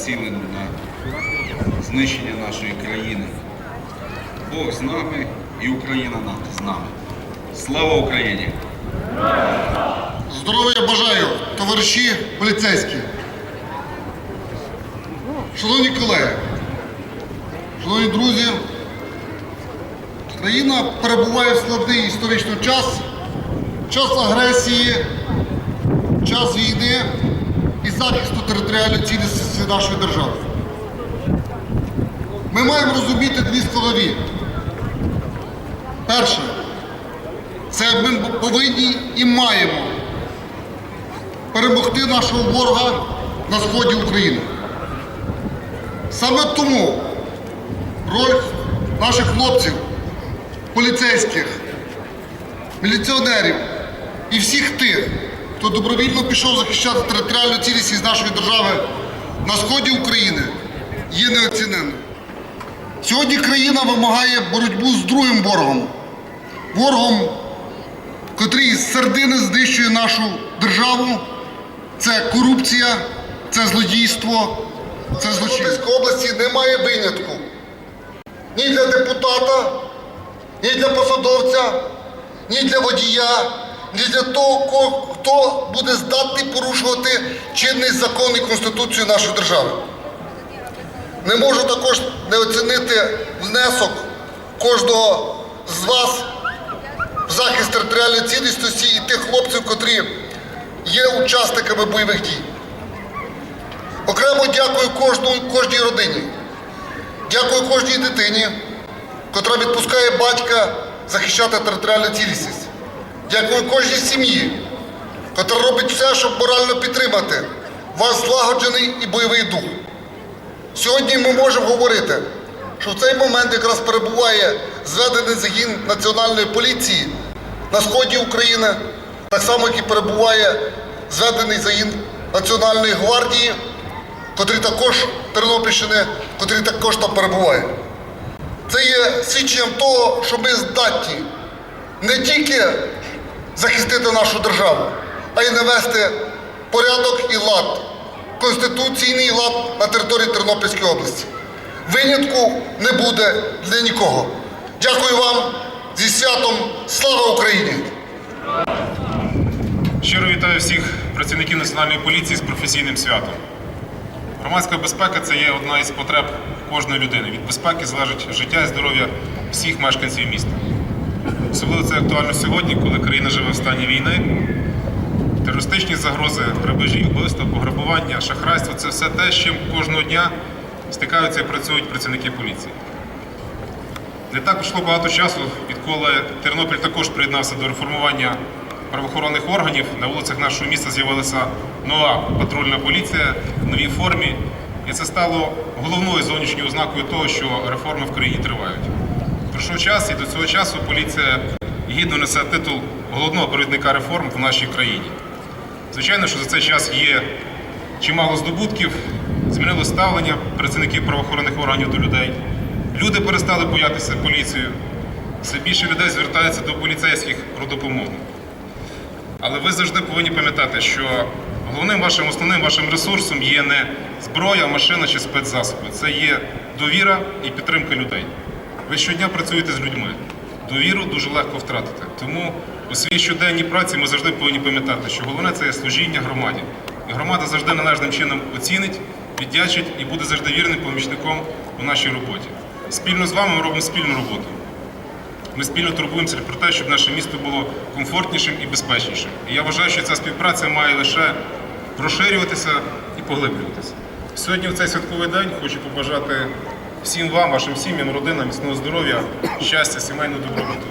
націлено на знищення нашої країни. Бог з нами і Україна з нами. Слава Україні! Здоров'я бажаю, товариші поліцейські. Шановні колеги, шановні друзі, країна перебуває в складний історичний час, час агресії, час війни і захисту територіальної цілісності нашої держави. Ми маємо розуміти дві складові. Перше, це ми повинні і маємо перемогти нашого ворога на сході України. Саме тому роль наших хлопців, поліцейських, міліціонерів і всіх тих, хто добровільно пішов захищати територіальну цілісність нашої держави на сході України, є неоціненним. Сьогодні країна вимагає боротьбу з другим ворогом. Ворогом, котрий з середини знищує нашу державу, це корупція, це злодійство, це злочин. В області немає винятку. Ні для депутата, ні для посадовця, ні для водія, ні для того, хто буде здатний порушувати чинний закон і конституцію нашої держави. Не можу також не оцінити внесок кожного з вас в захист територіальної цілісності і тих хлопців, котрі є учасниками бойових дій. Окремо дякую кожному, кожній родині. Дякую кожній дитині, котра відпускає батька захищати територіальну цілісність. Дякую кожній сім'ї, котра робить все, щоб морально підтримати ваш злагоджений і бойовий дух. Сьогодні ми можемо говорити, що в цей момент якраз перебуває зведений загін Національної поліції на сході України, так само, як і перебуває зведений загін Національної гвардії, котрий також Тернопільщини, котрий також там перебуває. Це є свідченням того, що ми здатні не тільки захистити нашу державу, а й навести порядок і лад, конституційний лад на території Тернопільської області. Винятку не буде для нікого. Дякую вам зі святом. Слава Україні! Щиро вітаю всіх працівників Національної поліції з професійним святом. Громадська безпека це є одна із потреб кожної людини. Від безпеки залежить життя і здоров'я всіх мешканців міста. Особливо це актуально сьогодні, коли країна живе в стані війни. Терористичні загрози, грабежі, вбивства, пограбування, шахрайство це все те, з чим кожного дня стикаються і працюють працівники поліції. Не так пройшло багато часу, відколи Тернопіль також приєднався до реформування правоохоронних органів. На вулицях нашого міста з'явилася нова патрульна поліція в новій формі. І це стало головною зовнішньою ознакою того, що реформи в країні тривають. Пройшов час, і до цього часу поліція гідно несе титул головного провідника реформ в нашій країні. Звичайно, що за цей час є чимало здобутків, змінило ставлення працівників правоохоронних органів до людей. Люди перестали боятися поліцію. Все більше людей звертаються до поліцейських про допомогу. Але ви завжди повинні пам'ятати, що головним вашим основним вашим ресурсом є не зброя, машина чи спецзасоби. Це є довіра і підтримка людей. Ви щодня працюєте з людьми. Довіру дуже легко втратити. Тому у своїй щоденній праці ми завжди повинні пам'ятати, що головне це служіння громаді. І громада завжди належним чином оцінить, віддячить і буде завжди вірним помічником у нашій роботі. Спільно з вами ми робимо спільну роботу. Ми спільно турбуємося про те, щоб наше місто було комфортнішим і безпечнішим. І я вважаю, що ця співпраця має лише розширюватися і поглиблюватися. Сьогодні, в цей святковий день, хочу побажати всім вам, вашим сім'ям, родинам, міцного здоров'я, щастя, сімейного добробуту,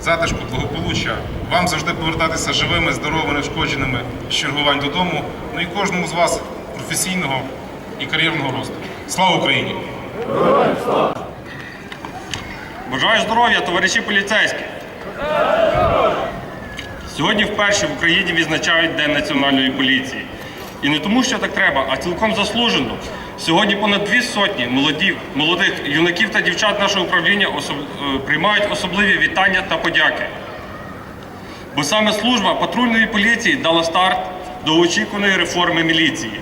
затишку, благополуччя, вам завжди повертатися живими, здоровими, неушкодженими з чергувань додому. Ну і кожному з вас професійного і кар'єрного росту. Слава Україні! Бажаю здоров'я, товариші поліцейські! Сьогодні вперше в Україні відзначають День національної поліції. І не тому, що так треба, а цілком заслужено. Сьогодні понад дві сотні молодів, молодих юнаків та дівчат нашого управління особ... е, приймають особливі вітання та подяки. Бо саме служба патрульної поліції дала старт до очікуваної реформи міліції.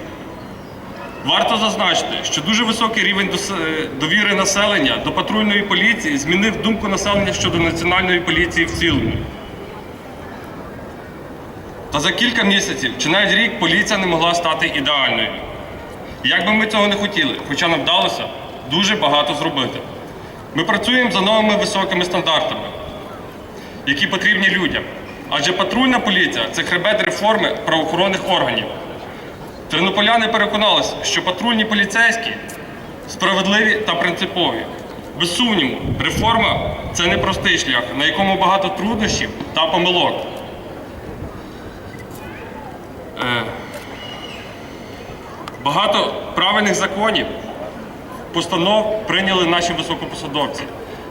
Варто зазначити, що дуже високий рівень е, довіри населення до патрульної поліції змінив думку населення щодо національної поліції в цілому. Та за кілька місяців чи навіть рік поліція не могла стати ідеальною. Як би ми цього не хотіли, хоча нам вдалося дуже багато зробити. Ми працюємо за новими високими стандартами, які потрібні людям. Адже патрульна поліція це хребет реформи правоохоронних органів. Тернополяни переконалися, що патрульні поліцейські справедливі та принципові. Без сумніву, реформа це не простий шлях, на якому багато труднощів та помилок. Багато правильних законів, постанов прийняли наші високопосадовці,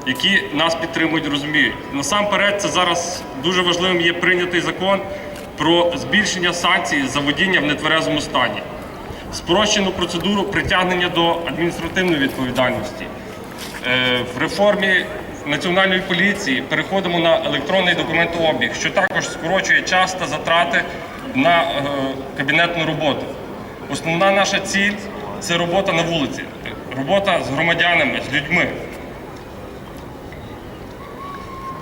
які нас підтримують, розуміють. Насамперед, це зараз дуже важливим є прийнятий закон про збільшення санкцій за водіння в нетверезому стані, спрощену процедуру притягнення до адміністративної відповідальності. Е, В реформі національної поліції переходимо на електронний документообіг, що також скорочує час та затрати на е, кабінетну роботу. Основна наша ціль це робота на вулиці, робота з громадянами, з людьми.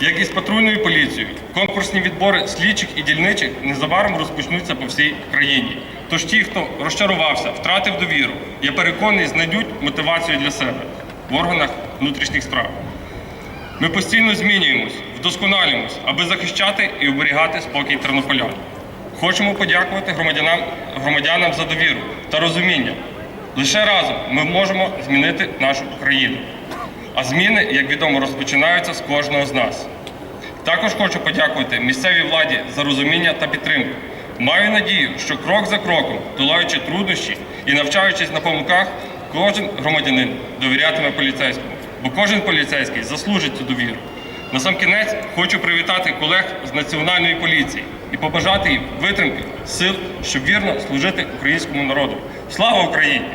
Як і з патрульною поліцією, конкурсні відбори слідчих і дільничих незабаром розпочнуться по всій країні. Тож ті, хто розчарувався, втратив довіру, я переконаний, знайдуть мотивацію для себе в органах внутрішніх справ. Ми постійно змінюємось, вдосконалюємось, аби захищати і оберігати спокій тернополян. Хочемо подякувати громадянам, громадянам за довіру та розуміння. Лише разом ми можемо змінити нашу Україну. А зміни, як відомо, розпочинаються з кожного з нас. Також хочу подякувати місцевій владі за розуміння та підтримку. Маю надію, що крок за кроком, долаючи труднощі і навчаючись на помилках, кожен громадянин довірятиме поліцейському, бо кожен поліцейський заслужить цю довіру. На сам кінець хочу привітати колег з національної поліції і побажати їм витримки, сил, щоб вірно служити українському народу. Слава Україні!